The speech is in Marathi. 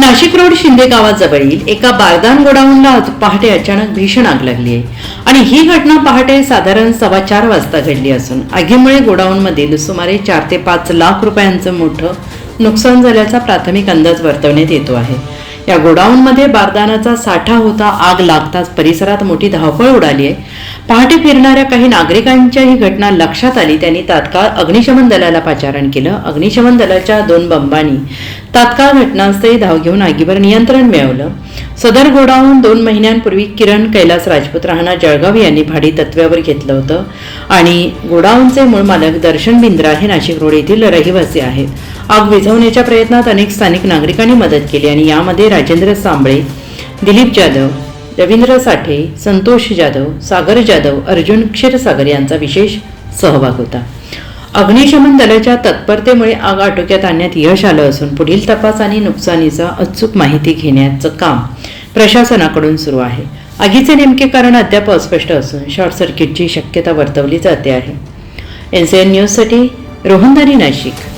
नाशिक रोड शिंदे गावाजवळील एका बारदान गोडाऊनला पहाटे अचानक भीषण आग लागली आहे. आणि ही घटना पहाटे साधारण सव्वा चार वाजता घडली असून आगीमुळे गोडाऊनमधील सुमारे चार ते पाच लाख रुपयांचं मोठं नुकसान झाल्याचा प्राथमिक अंदाज वर्तवण्यात येतो आहे. या गोडाऊनमध्ये बारदानाचा साठा होता आग लागताच परिसरात मोठी धावपळ उडाली आहे. पहाटे फिरणाऱ्या काही नागरिकांच्या ही घटना लक्षात आली त्यांनी तात्काळ अग्निशमन दलाला पाचारण केलं. अग्निशमन दलाच्या दोन बंबांनी तात्काळ घटनास्थळी धाव घेऊन आगीवर नियंत्रण मिळवलं. सदर गोडाऊन दोन महिन्यांपूर्वी किरण कैलास राजपूत राहणार जळगाव यांनी भाडी तत्व्यावर घेतलं होतं. आणि गोडाऊनचे मूळ मालक दर्शन बिंद्रा हे नाशिक रोड येथील रहिवासी आहेत. आग विझवण्याच्या प्रयत्नात अनेक स्थानिक नागरिकांनी मदत केली आणि यामध्ये राजेंद्र सांबळे दिलीप जाधव रवींद्र साठे संतोष जाधव सागर जाधव अर्जुन क्षीरसागर यांचा विशेष सहभाग होता. अग्निशमन दलाच्या तत्परतेमुळे आग आटोक्यात आणण्यात यश आलं असून पुढील तपास आणि नुकसानीचा अचूक माहिती घेण्याचं काम प्रशासनाकडून सुरू आहे. आगीचे नेमके कारण अद्याप अस्पष्ट असून शॉर्ट सर्किटची शक्यता वर्तवली जाते आहे. एन सी एन न्यूजसाठी रोहनदारी नाशिक.